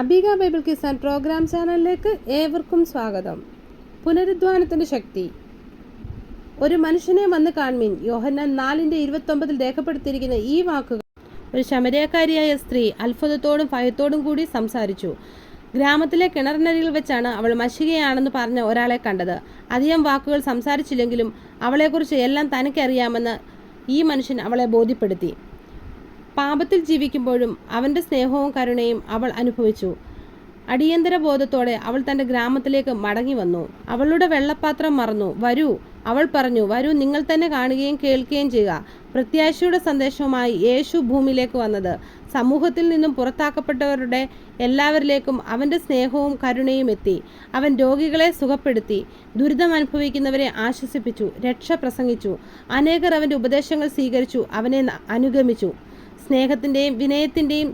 അബിക Bible Kisan programme ചാനലിലേക്ക് ഏവർക്കും സ്വാഗതം. പുനരുദ്ധാനത്തിന്റെ ശക്തി. ഒരു മനുഷ്യനെ വന്ന് കാൺമീൻ. യോഹന്നാൻ നാലിന്റെ ഇരുപത്തൊമ്പതിൽ രേഖപ്പെടുത്തിയിരിക്കുന്ന ഈ വാക്കുകൾ ഒരു ശമരക്കാരിയായ സ്ത്രീ അത്ഭുതത്തോടും ഭയത്തോടും കൂടി സംസാരിച്ചു. ഗ്രാമത്തിലെ കിണറിനരിയിൽ വെച്ചാണ് അവൾ മഷികയാണെന്ന് പറഞ്ഞ ഒരാളെ കണ്ടത്. അധികം വാക്കുകൾ സംസാരിച്ചില്ലെങ്കിലും അവളെക്കുറിച്ച് എല്ലാം തനിക്കറിയാമെന്ന് ഈ മനുഷ്യൻ അവളെ ബോധ്യപ്പെടുത്തി. പാപത്തിൽ ജീവിക്കുമ്പോഴും അവന്റെ സ്നേഹവും കരുണയും അവൾ അനുഭവിച്ചു. അടിയന്തര ബോധത്തോടെ അവൾ തന്റെ ഗ്രാമത്തിലേക്ക് മടങ്ങി വന്നു. അവളുടെ വെള്ളപ്പാത്രം മറന്നു. വരൂ അവൾ പറഞ്ഞു. വരൂ നിങ്ങൾ തന്നെ കാണുകയും കേൾക്കുകയും ചെയ്യുക. പ്രത്യാശയുടെ സന്ദേശവുമായി യേശു ഭൂമിയിലേക്ക് വന്നത്. സമൂഹത്തിൽ നിന്നും പുറത്താക്കപ്പെട്ടവരുടെ എല്ലാവരിലേക്കും അവന്റെ സ്നേഹവും കരുണയും എത്തി. അവൻ രോഗികളെ സുഖപ്പെടുത്തി. ദുരിതം അനുഭവിക്കുന്നവരെ ആശ്വസിപ്പിച്ചു. രക്ഷ പ്രസംഗിച്ചു. അനേകർ അവന്റെ ഉപദേശങ്ങൾ സ്വീകരിച്ചു. അവനെ അനുഗമിച്ചു. സ്നേഹത്തിന്റെയും വിനയത്തിന്റെയും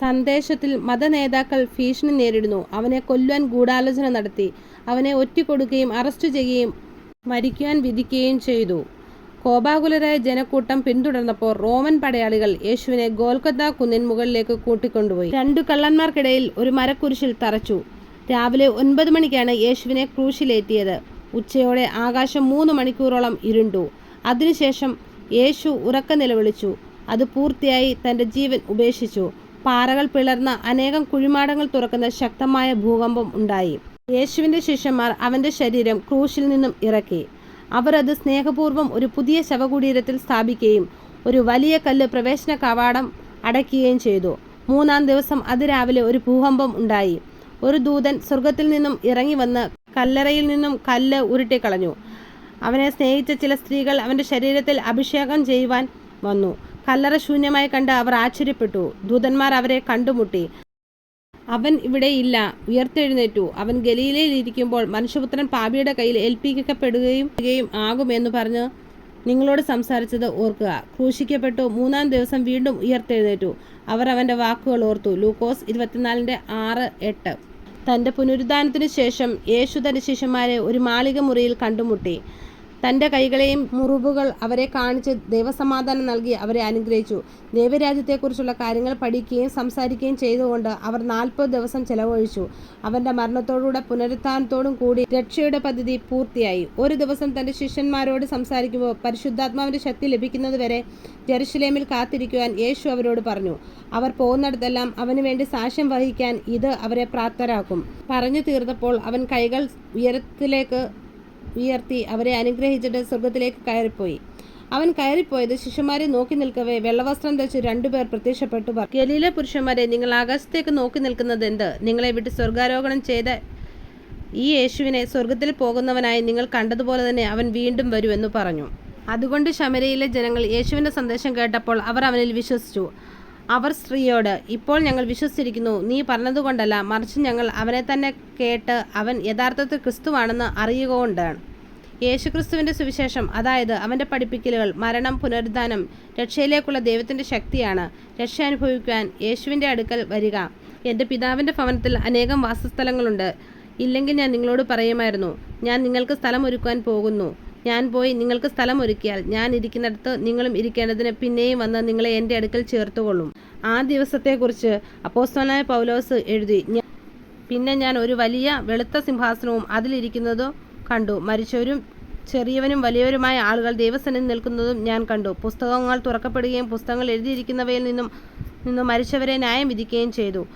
സന്ദേശത്തിൽ മതനേതാക്കൾ ഭീഷണി നേരിടുന്നു. അവനെ കൊല്ലുവാൻ ഗൂഢാലോചന നടത്തി. അവനെ ഒറ്റിക്കൊടുക്കുകയും അറസ്റ്റ് ചെയ്യുകയും മരിക്കുവാൻ വിധിക്കുകയും ചെയ്തു. കോപാകുലരായ ജനക്കൂട്ടം പിന്തുടർന്നപ്പോൾ റോമൻ പടയാളികൾ യേശുവിനെ ഗോൽക്കത്ത കുന്നിൻ മുകളിലേക്ക് കൂട്ടിക്കൊണ്ടുപോയി. രണ്ടു കള്ളന്മാർക്കിടയിൽ ഒരു മരക്കുരിശിൽ തറച്ചു. രാവിലെ ഒൻപത് മണിക്കാണ് യേശുവിനെ ക്രൂശിലേറ്റിയത്. ഉച്ചയോടെ ആകാശം മൂന്ന് മണിക്കൂറോളം ഇരുണ്ടു. അതിനുശേഷം യേശു ഉറക്ക നിലവിളിച്ചു. അത് പൂർത്തിയായി തന്റെ ജീവൻ ഉപേക്ഷിച്ചു. പാറകൾ പിളർന്ന അനേകം കുഴിമാടങ്ങൾ തുറക്കുന്ന ശക്തമായ ഭൂകമ്പം ഉണ്ടായി. യേശുവിന്റെ ശിഷ്യന്മാർ അവന്റെ ശരീരം ക്രൂശിൽ നിന്നും ഇറക്കി. അവർ അത് സ്നേഹപൂർവം ഒരു പുതിയ ശവകുടീരത്തിൽ സ്ഥാപിക്കുകയും ഒരു വലിയ കല്ല് പ്രവേശന കവാടം അടയ്ക്കുകയും ചെയ്തു. മൂന്നാം ദിവസം അതിരാവിലെ ഒരു ഭൂകമ്പം ഉണ്ടായി. ഒരു ദൂതൻ സ്വർഗത്തിൽ നിന്നും ഇറങ്ങി വന്ന് കല്ലറയിൽ നിന്നും കല്ല് ഉരുട്ടിക്കളഞ്ഞു. അവനെ സ്നേഹിച്ച ചില സ്ത്രീകൾ അവന്റെ ശരീരത്തിൽ അഭിഷേകം ചെയ്യുവാൻ വന്നു. കല്ലറ ശൂന്യമായി കണ്ട് അവർ ആശ്ചര്യപ്പെട്ടു. ദൂതന്മാർ അവരെ കണ്ടുമുട്ടി. അവൻ ഇവിടെ ഇല്ല. ഉയർത്തെഴുന്നേറ്റു. അവൻ ഗലീലയിൽ ഇരിക്കുമ്പോൾ മനുഷ്യപുത്രൻ പാപിയുടെ കയ്യിൽ ഏൽപ്പിക്കപ്പെടുകയും എന്ന് പറഞ്ഞ് നിങ്ങളോട് സംസാരിച്ചത് ഓർക്കുക. ക്രൂശിക്കപ്പെട്ടു. മൂന്നാം ദിവസം വീണ്ടും ഉയർത്തെഴുന്നേറ്റു. അവർ അവന്റെ വാക്കുകൾ ഓർത്തു. ലൂക്കോസ് ഇരുപത്തിനാലിന്റെ ആറ് എട്ട്. തന്റെ പുനരുദ്ധാനത്തിന് ശേഷം യേശു തന്റെ ശിഷ്യന്മാരെ ഒരു മാളിക മുറിയിൽ കണ്ടുമുട്ടി. തന്റെ കൈകളെയും മുറിവുകൾ അവരെ കാണിച്ച് ദൈവസമാധാനം നൽകി അവരെ അനുഗ്രഹിച്ചു. ദൈവരാജ്യത്തെക്കുറിച്ചുള്ള കാര്യങ്ങൾ പഠിക്കുകയും സംസാരിക്കുകയും ചെയ്തുകൊണ്ട് അവർ നാൽപ്പത് ദിവസം ചെലവഴിച്ചു. അവന്റെ മരണത്തോടുകൂടെ പുനരുത്ഥാനത്തോടും കൂടി രക്ഷയുടെ പദ്ധതി പൂർത്തിയായി. ഒരു ദിവസം തന്റെ ശിഷ്യന്മാരോട് സംസാരിക്കുമ്പോൾ പരിശുദ്ധാത്മാവിന്റെ ശക്തി ലഭിക്കുന്നതുവരെ ജെറുസലേമിൽ കാത്തിരിക്കുവാൻ യേശു അവരോട് പറഞ്ഞു. അവർ പോകുന്നിടത്തെല്ലാം അവന് വേണ്ടി സാക്ഷ്യം വഹിക്കാൻ ഇത് അവരെ പ്രാപ്തരാക്കും. പറഞ്ഞു തീർന്നപ്പോൾ അവൻ കൈകൾ ഉയരത്തിലേക്ക് ഉയർത്തി അവരെ അനുഗ്രഹിച്ചിട്ട് സ്വർഗത്തിലേക്ക് കയറിപ്പോയി. അവൻ കയറിപ്പോയത് ശിഷ്യന്മാരെ നോക്കി നിൽക്കവേ വെള്ളവസ്ത്രം ധരിച്ച് രണ്ടുപേർ പ്രത്യക്ഷപ്പെട്ടു. പറഞ്ഞു ഗലീലെ പുരുഷന്മാരെ നിങ്ങൾ ആകാശത്തേക്ക് നോക്കി നിൽക്കുന്നത് എന്ത്? നിങ്ങളെ വിട്ട് സ്വർഗാരോഹണം ചെയ്ത ഈ യേശുവിനെ സ്വർഗത്തിൽ പോകുന്നവനായി നിങ്ങൾ കണ്ടതുപോലെ തന്നെ അവൻ വീണ്ടും വരുമെന്ന് പറഞ്ഞു. അതുകൊണ്ട് ശമരയിലെ ജനങ്ങൾ യേശുവിന്റെ സന്ദേശം കേട്ടപ്പോൾ അവർ അവനിൽ വിശ്വസിച്ചു. അവർ സ്ത്രീയോട് ഇപ്പോൾ ഞങ്ങൾ വിശ്വസിച്ചിരിക്കുന്നു. നീ പറഞ്ഞതുകൊണ്ടല്ല മറിച്ച് ഞങ്ങൾ അവനെ തന്നെ കേട്ട് അവൻ യഥാർത്ഥത്തിൽ ക്രിസ്തുവാണെന്ന് അറിയുക കൊണ്ടാണ് യേശുക്രിസ്തുവിന്റെ സുവിശേഷം അതായത് അവന്റെ പഠിപ്പിക്കലുകൾ മരണം പുനരുദ്ധാനം രക്ഷയിലേക്കുള്ള ദൈവത്തിന്റെ ശക്തിയാണ് രക്ഷ അനുഭവിക്കുവാൻ യേശുവിന്റെ അടുക്കൽ വരിക. എന്റെ പിതാവിന്റെ ഭവനത്തിൽ അനേകം വാസസ്ഥലങ്ങളുണ്ട്. ഇല്ലെങ്കിൽ ഞാൻ നിങ്ങളോട് പറയുമായിരുന്നു ഞാൻ നിങ്ങൾക്ക് സ്ഥലം ഒരുക്കുവാൻ പോകുന്നു. ഞാൻ പോയി നിങ്ങൾക്ക് സ്ഥലം ഒരുക്കിയാൽ ഞാൻ ഇരിക്കുന്നിടത്ത് നിങ്ങളും ഇരിക്കേണ്ടതിന് പിന്നെയും വന്ന് നിങ്ങളെ എന്റെ അടുക്കൽ ചേർത്തുകൊള്ളും. ആ ദിവസത്തെക്കുറിച്ച് അപ്പോസ്തലനായ പൗലോസ് എഴുതി. "ഞ- പിന്നെ ഞാൻ ഒരു വലിയ വെളുത്ത സിംഹാസനവും അതിലിരിക്കുന്നതും കണ്ടു. മരിച്ചവരും ചെറിയവനും വലിയവരുമായ ആളുകൾ ദൈവസന്നിധി നിൽക്കുന്നതും ഞാൻ കണ്ടു. പുസ്തകങ്ങൾ തുറക്കപ്പെടുകയും പുസ്തകങ്ങൾ എഴുതിയിരിക്കുന്നവയിൽ നിന്നും നിന്നും മരിച്ചവരെ ന്യായം വിധിക്കുകയും ചെയ്തു.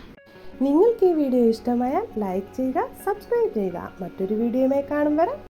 നിങ്ങൾക്ക് ഈ വീഡിയോ ഇഷ്ടമായാൽ ലൈക്ക് ചെയ്യുക സബ്സ്ക്രൈബ് ചെയ്യുക. മറ്റൊരു വീഡിയോയുമായി കാണും വരെ.